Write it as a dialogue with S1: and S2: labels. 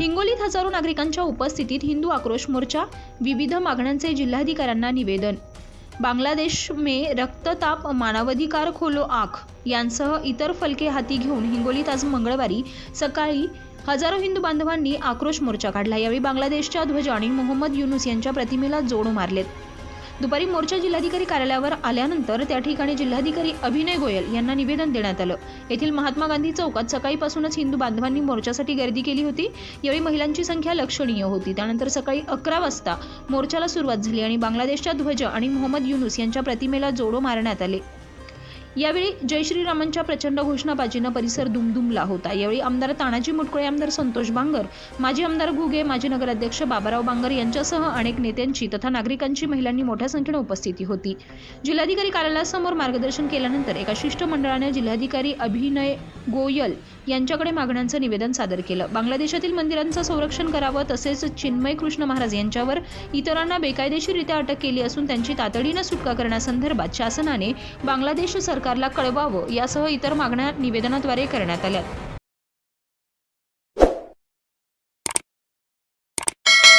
S1: हिंगोलीत हजारो नागरिकांच्या उपस्थितीत हिंदू आक्रोश मोर्चा विविध मागण्यांचे जिल्हाधिकाऱ्यांना निवेदन. बांगलादेश में रक्तताप मानवाधिकार खोलो आख यांसह इतर फलके हाती घेऊन हिंगोलीत आज मंगळवारी सकाळी हजारो हिंदू बांधवांनी आक्रोश मोर्चा काढला. यावेळी बांगलादेशच्या ध्वज आणि मोहम्मद युनुस यांच्या प्रतिमेला जोड मारलेत. दुपारी मोर्चा जिल्हाधिकारी कार्यालयावर आल्यानंतर त्या ठिकाणी जिल्हाधिकारी अभिनय गोयल यांना निवेदन देण्यात आलं. येथील महात्मा गांधी चौकात सकाळीपासूनच हिंदू बांधवांनी मोर्चासाठी गर्दी केली होती. यावेळी महिलांची संख्या लक्षणीय होती. त्यानंतर सकाळी अकरा वाजता मोर्चाला सुरुवात झाली आणि बांगलादेशच्या ध्वज आणि मोहम्मद युनुस यांच्या प्रतिमेला जोडो मारण्यात आले. यावेळी जय श्रीरामांच्या प्रचंड घोषणाबाजीनं परिसर दुमदुमला होता. यावेळी आमदार तानाजी मुटकुळे आमदार संतोष बांगर माजी आमदार घुगे माजी नगराध्यक्ष बाबाराव बांगर यांच्यासह अनेक नेत्यांची तथा नागरिकांची महिलांनी मोठ्या संख्येने उपस्थिती होती. जिल्हाधिकारी कार्यालयासमोर मार्गदर्शन केल्यानंतर एका शिष्टमंडळाने जिल्हाधिकारी अभिनय गोयल यांच्याकडे मागण्यांचं निवेदन सादर केलं. बांगलादेशातील मंदिरांचं संरक्षण करावं तसेच चिन्मय कृष्ण महाराज यांच्यावर इतरांना बेकायदेशीररित्या अटक केली असून त्यांची तातडीनं सुटका करण्यासंदर्भात शासनाने बांगलादेश सरकार सरकारला कळवावं यासह इतर मागण्या निवेदनाद्वारे करण्यात आल्या